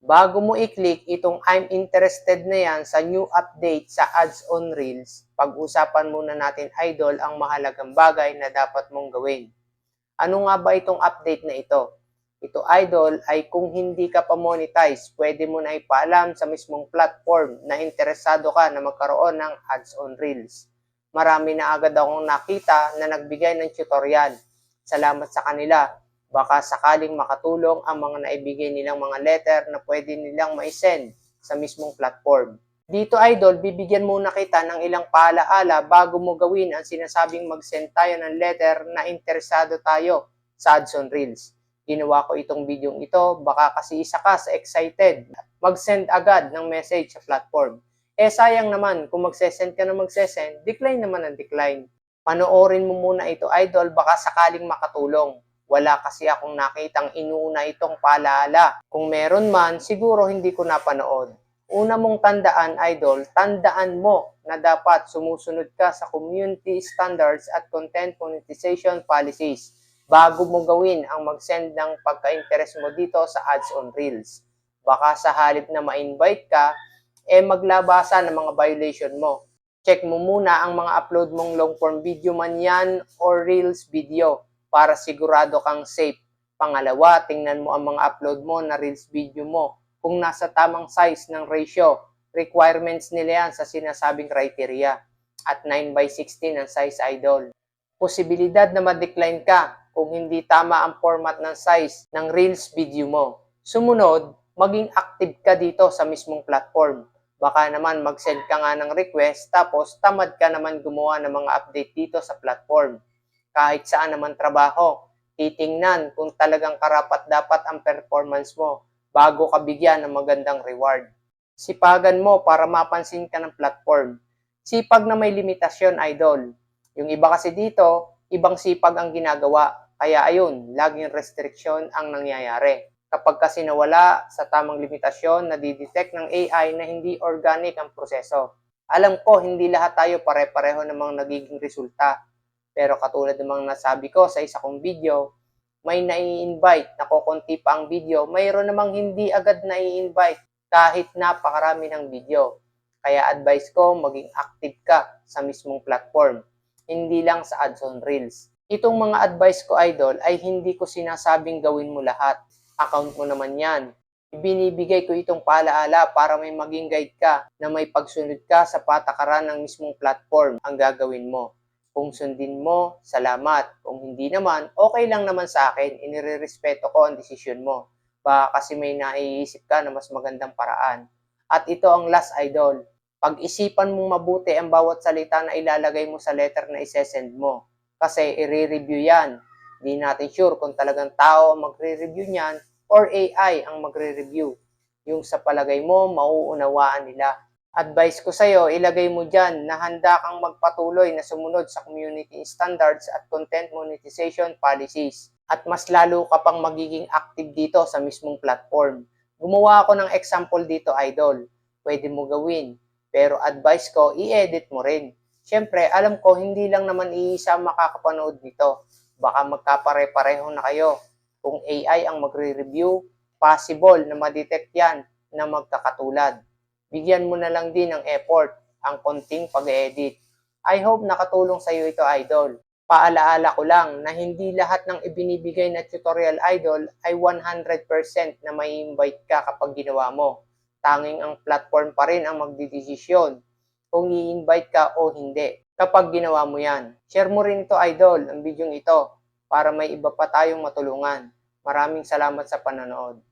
Bago mo i-click itong I'm interested na yan sa new update sa ads on Reels, pag-usapan muna natin idol ang mahalagang bagay na dapat mong gawin. Ano nga ba itong update na ito? Ito idol ay kung hindi ka pa monetize, pwede mo na ipaalam sa mismong platform na interesado ka na magkaroon ng ads on Reels. Marami na agad akong nakita na nagbigay ng tutorial. Salamat sa kanila. Baka sakaling makatulong ang mga naibigay nilang mga letter na pwede nilang maisend sa mismong platform. Dito idol, bibigyan muna kita ng ilang paalaala bago mo gawin ang sinasabing mag-send tayo ng letter na interesado tayo sa ads on Reels. Ginawa ko itong video ito, baka kasi isa ka sa excited. Mag-send agad ng message sa platform. Eh sayang naman, kung magsesend ka na magsesend, decline naman ang decline. Panoorin mo muna ito idol, baka sakaling makatulong. Wala kasi akong nakitang inuuna itong paalaala. Kung meron man, siguro hindi ko napanood. Una mong tandaan, idol, tandaan mo na dapat sumusunod ka sa community standards at content monetization policies bago mo gawin ang mag-send ng pagka-interest mo dito sa ads on Reels. Baka sa halip na ma-invite ka, eh maglabasa ng mga violation mo. Check mo muna ang mga upload mong long form video man yan or Reels video para sigurado kang safe. Pangalawa, tingnan mo ang mga upload mo na Reels video mo kung nasa tamang size ng ratio. Requirements nila yan sa sinasabing criteria. At 9 by 16 ang size idol. Posibilidad na ma-decline ka kung hindi tama ang format ng size ng Reels video mo. Sumunod, maging active ka dito sa mismong platform. Baka naman mag-send ka nga ng request tapos tamad ka naman gumawa ng mga update dito sa platform. Kahit saan naman trabaho, titingnan kung talagang karapat dapat ang performance mo bago ka bigyan ng magandang reward. Sipagan mo para mapansin ka ng platform. Sipag na may limitasyon, idol. Yung iba kasi dito, ibang sipag ang ginagawa. Kaya ayun, laging restriction ang nangyayari. Kapag kasi nawala sa tamang limitasyon, nadidetect ng AI na hindi organic ang proseso. Alam ko, hindi lahat tayo pare-pareho ng mga nagiging resulta. Pero katulad ng nasabi ko sa isa kong video, may nai-invite, nakokonti pa ang video, mayroon namang hindi agad nai-invite kahit napakarami ng video. Kaya advice ko, maging active ka sa mismong platform, hindi lang sa ads on Reels. Itong mga advice ko, idol, ay hindi ko sinasabing gawin mo lahat. Account mo naman yan. Ibinibigay ko itong paalaala para may maging guide ka na may pagsunod ka sa patakaran ng mismong platform ang gagawin mo. Kung sundin mo, salamat. Kung hindi naman, okay lang naman sa akin. Inirerespeto ko ang desisyon mo. Baka kasi may naiisip ka na mas magandang paraan. At ito ang last idol. Pag-isipan mong mabuti ang bawat salita na ilalagay mo sa letter na isesend mo. Kasi i-review yan. Di natin sure kung talagang tao ang magre-review niyan or AI ang magre-review. Yung sa palagay mo, mauunawaan nila. Advice ko sa'yo, ilagay mo dyan na handa kang magpatuloy na sumunod sa community standards at content monetization policies. At mas lalo ka pang magiging active dito sa mismong platform. Gumawa ako ng example dito, idol. Pwede mo gawin. Pero advice ko, i-edit mo rin. Siyempre, alam ko, hindi lang naman iisa makakapanood nito. Baka magkapare-pareho na kayo. Kung AI ang magre-review, possible na ma-detect yan na magkakatulad bigyan mo na lang din ng effort ang konting pag-edit. I hope nakatulong sa iyo ito, idol. Paalaala ko lang na hindi lahat ng ibinibigay na tutorial idol ay 100% na may invite ka kapag ginawa mo. Tanging ang platform pa rin ang magdidesisyon kung i-invite ka o hindi kapag ginawa mo yan. Share mo rin ito, idol, ang video ito para may iba pa tayong matulungan. Maraming salamat sa panonood.